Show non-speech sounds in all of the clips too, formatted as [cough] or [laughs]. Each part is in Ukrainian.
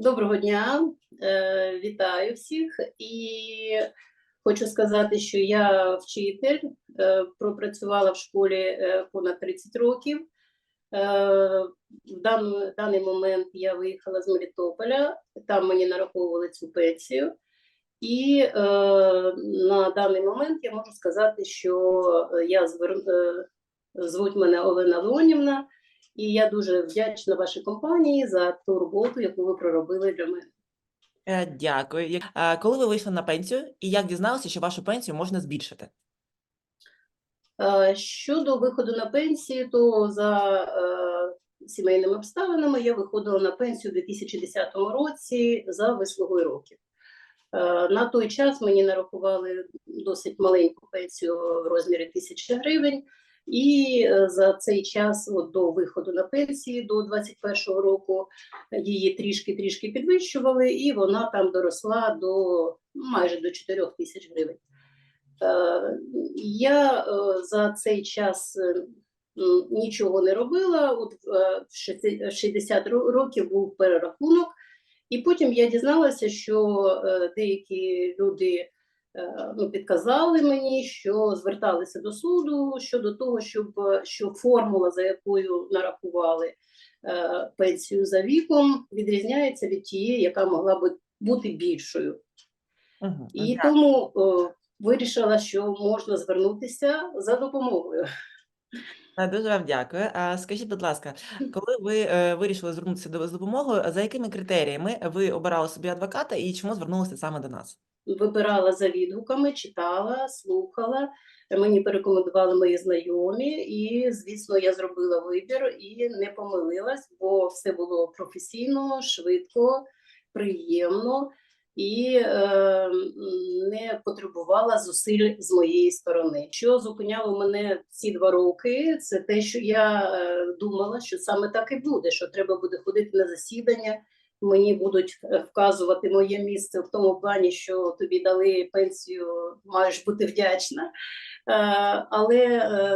Доброго дня, е, вітаю всіх. І хочу сказати, що я вчитель, е, пропрацювала в школі е, понад 30 років. В дан- даний момент я виїхала з Мелітополя, там мені нараховували цю пенсію. І е, на даний момент я можу сказати, що я звер... звуть мене Олена Леонівна. І я дуже вдячна вашій компанії за ту роботу, яку ви проробили для мене. Е, Дякую. Як- е, Коли ви вийшли на пенсію і як дізналися, що вашу пенсію можна збільшити? Е, Щодо виходу на пенсію, то за сімейними обставинами я виходила на пенсію у 2010 році за вислугою років. На той час мені нарахували досить маленьку пенсію в розмірі тисячі гривень, і е, за цей час от, до виходу на пенсії до 2021 року її трішки-трішки підвищували, і вона там доросла до майже до 4 тисяч гривень. Е, Я е, за цей час нічого не робила. От в шести- 60 років був перерахунок, і потім я дізналася, що деякі люди ну, підказали мені, що зверталися до суду щодо того, щоб е, що формула, за якою нарахували е, пенсію за віком, відрізняється від тієї, яка могла би бути більшою. Угу, І так. тому е, вирішила, що можна звернутися за допомогою. Е, Дуже вам дякую. А Скажіть, будь ласка, коли ви е, вирішили звернутися до з допомогою, за якими критеріями ви обирали собі адвоката і чому звернулися саме до нас? Вибирала за відгуками, читала, слухала. Мені порекомендували мої знайомі, і звісно, я зробила вибір і не помилилась, бо все було професійно, швидко, приємно і е, не потребувала зусиль з моєї сторони. Що зупиняло мене ці два роки, це те, що я е, думала, що саме так і буде, що треба буде ходити на засідання. Мені будуть е, вказувати моє місце в тому плані, що тобі дали пенсію, маєш бути вдячна. Е, Але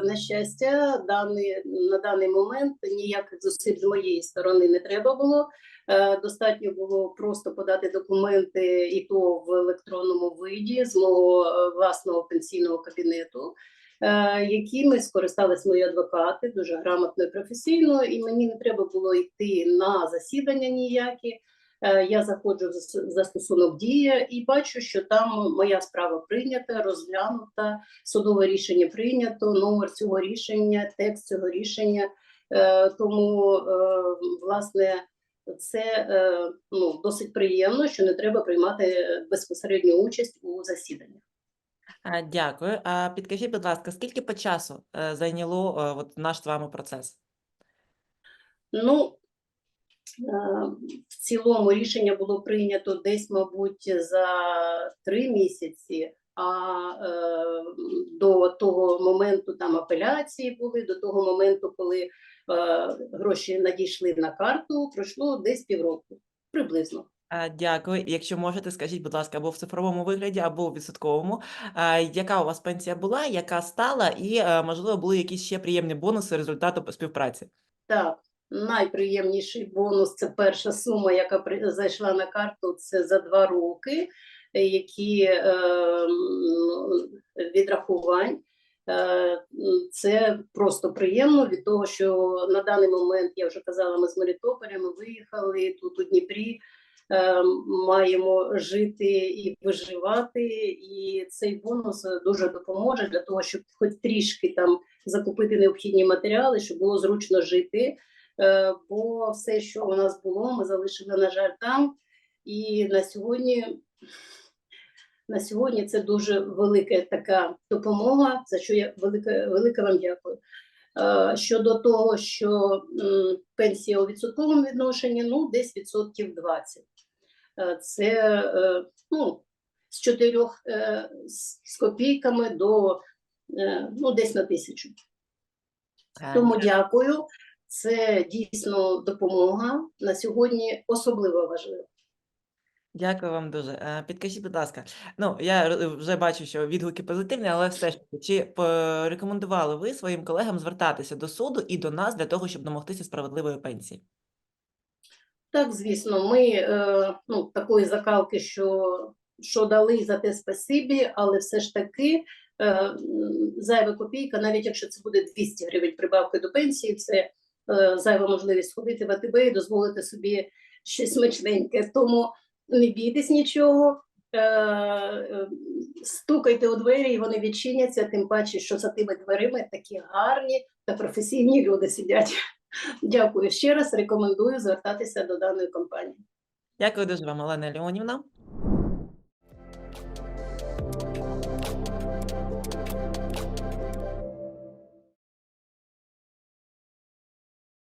на щастя, даний, на даний момент ніяких зусиль з моєї сторони не треба було. Е, Достатньо було просто подати документи, і то в електронному виді з мого е, власного пенсійного кабінету, е, якими скористались мої адвокати дуже грамотно і професійно, і мені не треба було йти на засідання ніякі. Я заходжу в зас- застосунок дія і бачу, що там моя справа прийнята, розглянута, судове рішення прийнято, номер цього рішення, текст цього рішення. Тому, власне, це е, ну, досить приємно, що не треба приймати безпосередню участь у засіданнях. Дякую. А Підкажіть, будь ласка, скільки по часу е, зайняло е, от наш з вами процес? Ну, в цілому рішення було прийнято десь, мабуть, за три місяці, а до того моменту там апеляції були, до того моменту, коли гроші надійшли на карту, пройшло десь півроку, приблизно. Дякую. Якщо можете, скажіть, будь ласка, або в цифровому вигляді, або в відсотковому, яка у вас пенсія була, яка стала, і, е, можливо, були якісь ще приємні бонуси результату співпраці? Так, найприємніший бонус це перша сума, яка зайшла на карту. Це за два роки, е, які е, відрахувань. Е, Це просто приємно від того, що на даний момент я вже казала, ми з Мелітополя, ми виїхали тут у Дніпрі. е, Маємо жити і виживати, і цей бонус дуже допоможе для того, щоб хоч трішки там закупити необхідні матеріали, щоб було зручно жити. Е, Бо все, що у нас було, ми залишили, на жаль, там. І на сьогодні, на сьогодні це дуже велика така допомога, за що я велике, велике вам дякую. Е, Щодо того, що пенсія у відсотковому відношенні, ну, десь відсотків 20. Е, Це е, ну, з чотирьох з копійками до ну, десь на тисячу. Тому дякую. Це дійсно допомога на сьогодні особливо важливо. Дякую вам дуже. Е, Підкажіть, будь ласка, ну я вже бачу, що відгуки позитивні, але все ж таки, чи порекомендували ви своїм колегам звертатися до суду і до нас для того, щоб домогтися справедливої пенсії? Так, звісно, ми е, ну, такої закалки, що, що дали за те спасибі, але все ж таки е, зайва копійка, навіть якщо це буде 200 гривень прибавки до пенсії, це зайва можливість сходити в АТБ і дозволити собі щось смачненьке. Тому не бійтесь нічого. Е, е, стукайте у двері, і вони відчиняться, тим паче, що за тими дверима такі гарні та професійні люди сидять. [laughs] Дякую ще раз. Рекомендую звертатися до даної компанії. Дякую дуже вам, Олена Леонівна.